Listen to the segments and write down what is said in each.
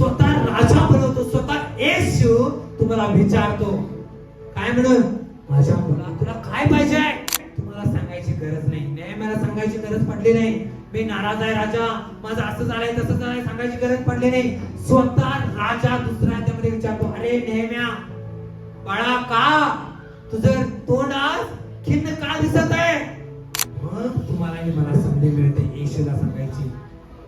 स्वतः राजा बनवतो स्वतः येशू तुम्हाला विचारतो. काय म्हणून माझ्या मुला तुला काय पाहिजे तुम्हाला सांगायची गरज नाही. नेहमीला सांगायची गरज पडली नाही. मी नाराज आहे राजा. माझं असं झालंय तसं झालंय सांगायची गरज पडली नाही. स्वतः राजा दुसऱ्या त्यामध्ये विचारतो. अरे नेहम्या बाळा का? तुझं तोंड आज खिन्न का दिसत आहे? मग तुम्हाला मला संधी मिळते येशूला सांगायची.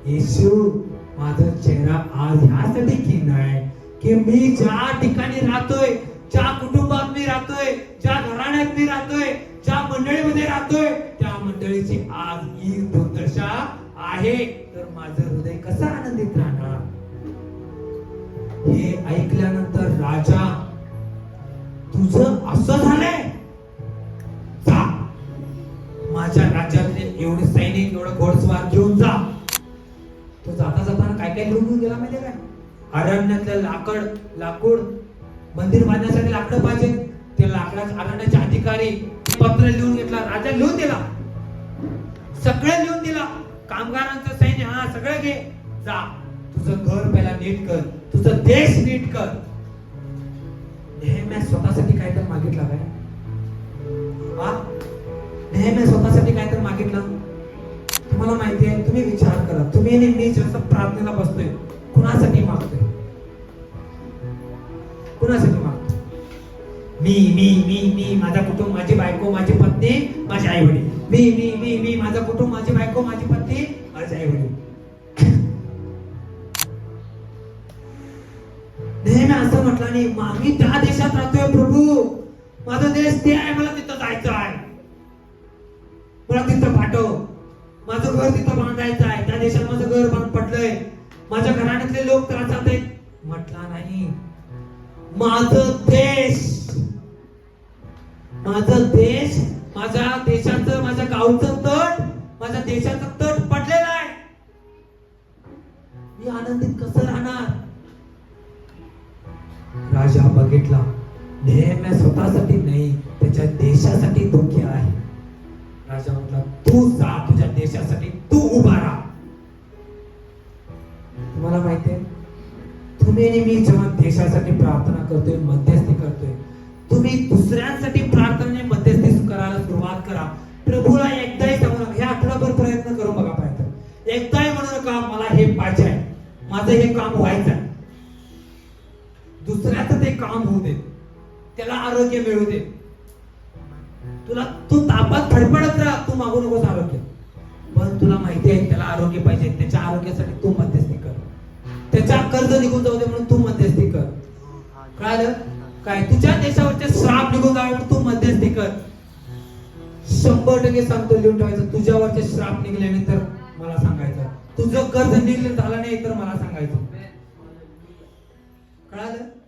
येशू माझा चेहरा आज ह्यासाठी खिन्न आहे की मी ज्या ठिकाणी राहतोय ज्या कुटुंबात मी राहतोय ज्या घराण्यात मी राहतोय ज्या मंडळीमध्ये राहतोय त्या मंडळीची आज ही दुर्दशा आहे. तर माझं हृदय कसं आनंदित राहणार? हे ऐकल्यानंतर राजा तुझं असं झालंय? काही काय गेला काय? अरण्यातलं लाकड लाकूड मंदिर बांधण्यासाठी लाकडं पाहिजे. ते लाकडा अरण्याचे अधिकारी पत्र लिहून घेतला राजा लिहून दिला. सगळं लिहून दिला. कामगारांचं सैन्य हा सगळं घे. जा. तुझं घर पहिला नीट कर. तुझं देश नीट कर. नेहम्या स्वतःसाठी काय तर मागितलं काय नेहम्या स्वतःसाठी काय तर मागितलं? तुम्हाला माहिती आहे तुम्ही विचार करा. तुम्ही आणि मी जसं प्रार्थनेला बसतोय कुणासाठी मागतोय? कुणासाठी मागतोय? मी मी मी मी माझा कुटुंब माझी बायको माझी पत्नी माझे आई वडील मी मी मी मी माझा कुटुंब माझी बायको माझी पत्नी माझे आई वडील नेहमी असं म्हटलं नाही मी त्या देशात राहतोय प्रभू. माझा देश ते आहे मला तिथं जायचं आहे. मला तिथं पाठव. माझं घर तिथं बांधायचं आहे. त्या देशात माझं घर बांध पडलंय. माझ्या घराण्यातले लोक त्रासात आहेत म्हटला नाही. माझ देश माझ देश माझ्या देशाचं माझ्या गावचं तट माझ्या देशाचं तट पडलेलं आहे. मी आनंदित कसं राहणार? राजा बघितला. नेहमी स्वतःसाठी नाही त्याच्या देशासाठी दुःखी आहे. राजा म्हटला तू जा तुझ्या देशासाठी तू उभा राहा. तुम्हाला माहितीये तुम्ही आणि मी जेव्हा देशासाठी प्रार्थना करतोय मध्यस्थी करतोय तुम्ही दुसऱ्यांसाठी प्रार्थना मध्यस्थी करायला सुरुवात करा. प्रभूला एकदाही सांगू नका. हे आठवडाभर प्रयत्न करू बघा पाहिजे. एकदाही म्हणू नका मला हे पाहिजे माझं हे काम व्हायचं आहे. दुसऱ्याचं ते काम होऊ दे. त्याला आरोग्य मिळू दे. तुला तू तापात फडफडत राहा. तू मागू नकोस आरोग्य. पण तुला माहिती आहे त्याला आरोग्य पाहिजे त्याच्या आरोग्यासाठी तू मध्यस्थी कर. त्याच्या कर्ज निघून जाऊ दे म्हणून तू मध्यस्थी कर. कळालं? काय? तुझ्या देशावरचे श्राप निघून जावे म्हणून तू मध्यस्थी कर. शंभर टक्के सांगतो लिहून ठेवायचं. तुझ्यावरचे श्राप निघल्यानंतर मला सांगायचं. तुझं कर्ज निघलं झालं नाही तर मला सांगायचं. कळालं?